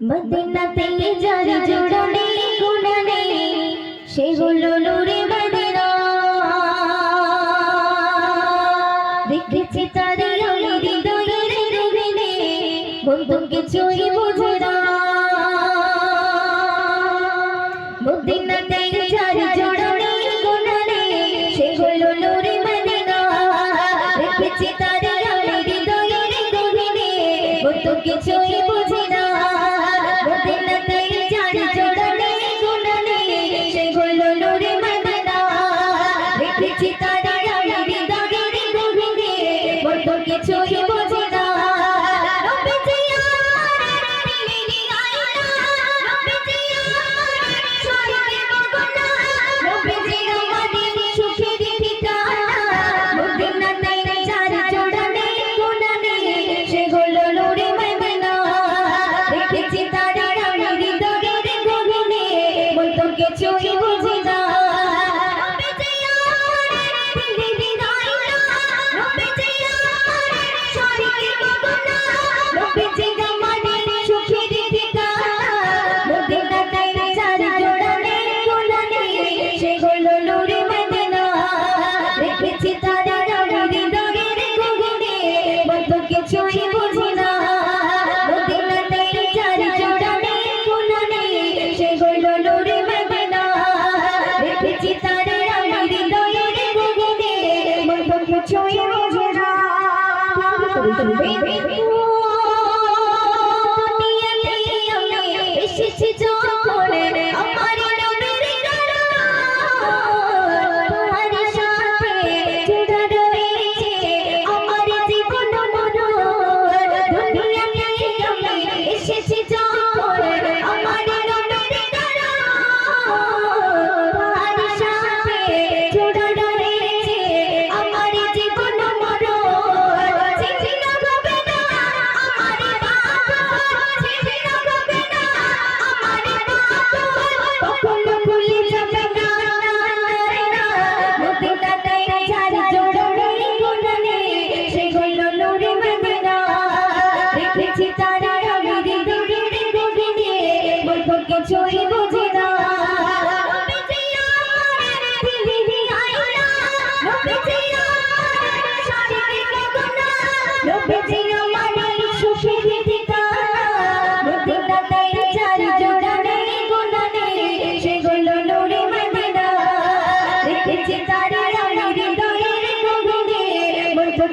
মদিনাতে যার জোড়নে গুণনে সেগুলো নূরে মদিনা দেখেছি তারি অলি হৃদয়ের রবিনে বন্ধু কিছুই বুঝে না। মদিনাতে যার জোড়নে গুণনে সেগুলো নূরে মদিনা দেখেছি এসেছে যখন আমার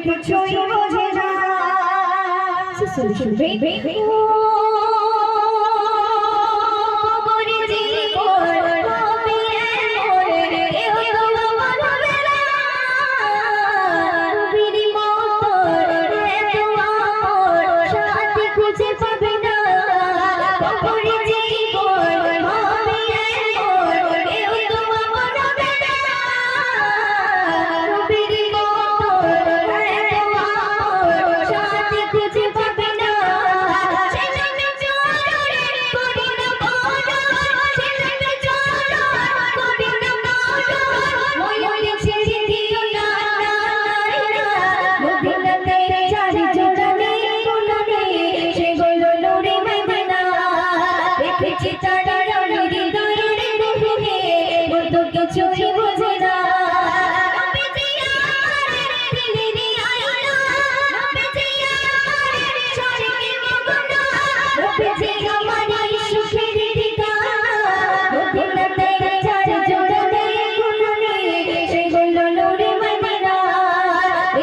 কিছুই বোঝে না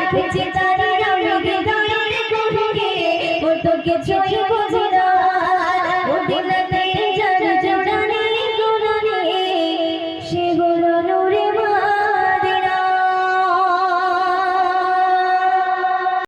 রেখেছি তারি আমি হৃদয়ের গভীর